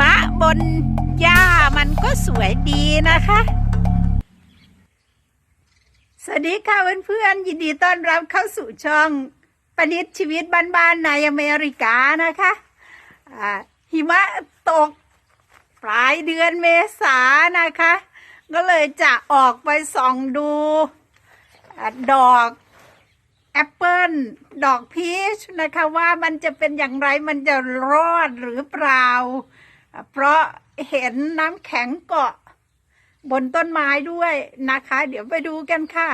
มะบนหญ้ามันก็สวยดีนะคะ สวัสดีค่ะเพื่อนๆยินดีต้อนรับเข้าสู่ช่องปนิดชีวิตบ้านๆในอเมริกานะคะหิมะตกปลายเดือนเมษานะคะ ก็เลยจะออกไปส่องดูอดอกแอปเปิลดอกพีชนะคะว่ามันจะเป็นอย่างไรมันจะรอดหรือเปล่า เพราะเห็นน้ำแข็งเกาะ บนต้นไม้ด้วยนะคะ เดี๋ยวไปดูกันค่ะ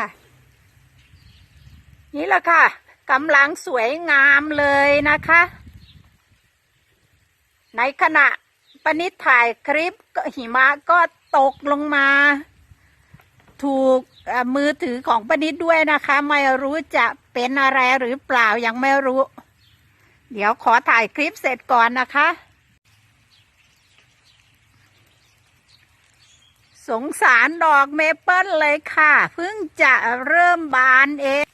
นี่แหละค่ะกำลังสวยงามเลยนะคะ ในขณะปนิดถ่ายคลิปก็หิมะก็ตกลงมา ถูกมือถือของปนิดด้วยนะคะ ไม่รู้จะเป็นอะไรหรือเปล่ายังไม่รู้ เดี๋ยวขอถ่ายคลิปเสร็จก่อนนะคะ สงสารดอกเมเปิลเลยค่ะ เพิ่งจะเริ่มบานเอง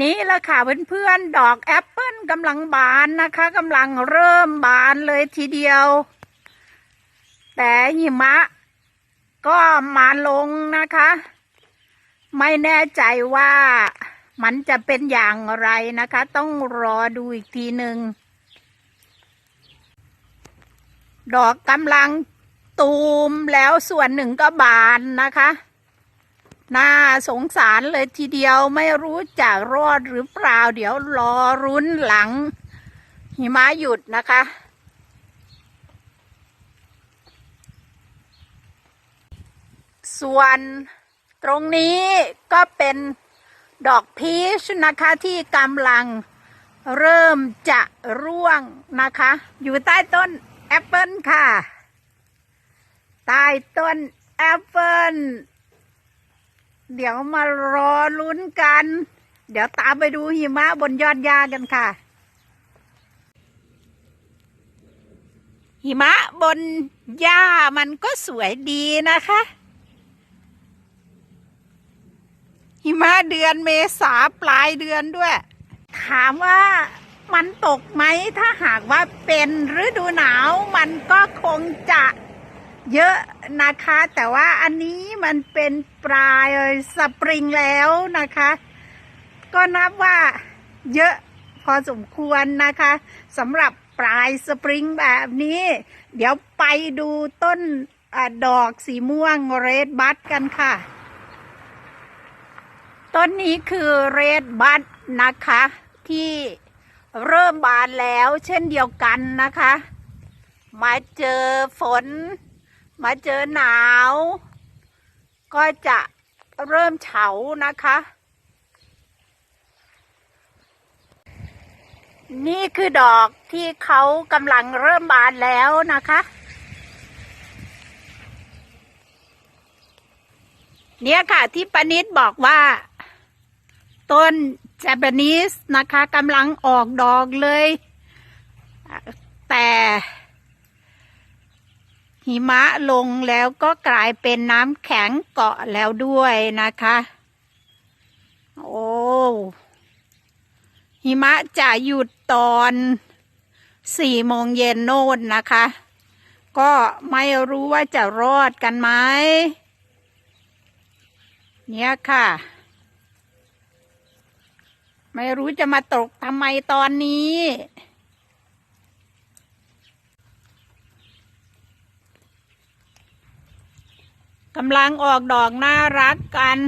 นี่ละค่ะเพื่อนๆ ดอกแอปเปิลกำลังบานนะคะกำลังเริ่มบานเลยทีเดียว แต่หิมะ ก็มาลงนะคะ ไม่แน่ใจว่ามันจะเป็นอย่างไรนะคะ ต้องรอดูอีกทีหนึ่ง ดอกกำลังตูมแล้วส่วนหนึ่งก็บานนะคะ น่าสงสารเลยทีเดียวไม่รู้จะรอดหรือเปล่า เดี๋ยวรอรุ้นหลัง หิมะหยุดนะคะ ส่วนตรงนี้ก็เป็นดอกพีชนะคะที่กำลังเริ่มจะร่วงนะคะ อยู่ใต้ต้น แอปเปิลค่ะ ใต้ต้นแอปเปิลเดี๋ยวมารอลุ้นกัน เดี๋ยวตามไปดูหิมะบนยอดหญ้ากันค่ะ หิมะบนหญ้ามันก็สวยดีนะคะ หิมะเดือนเมษาปลายเดือนด้วย ถามว่า มันตกไหมถ้าหากว่าเป็นฤดูหนาวมันก็คงจะเยอะนะคะ แต่ว่าอันนี้มันเป็นปลายสปริงแล้วนะคะ ก็นับว่าเยอะพอสมควรนะคะสำหรับปลายสปริงแบบนี้ เดี๋ยวไปดูต้นอดอกสีม่วงเรดบัตกันค่ะ ต้นนี้คือเรดบัตนะคะที่ เริ่มบานแล้วเช่นเดียวกันนะคะ มาเจอฝน มาเจอหนาว ก็จะเริ่มเฉานะคะ นี่คือดอกที่เขากำลังเริ่มบานแล้วนะคะเนี่ยค่ะที่ปนิดบอกว่า ต้น แจแปนิสนะคะกำลังออกดอกเลย แต่หิมะลงแล้วก็กลายเป็นน้ำแข็งเกาะแล้วด้วยนะคะ โอ้หิมะจะหยุดตอนสี่โมงเย็นโน่นนะคะ ก็ไม่รู้ว่าจะรอดกันไหมเนี่ยค่ะ ไม่รู้จะมาตกทำไมตอนนี้ กำลังออกดอกน่ารักกัน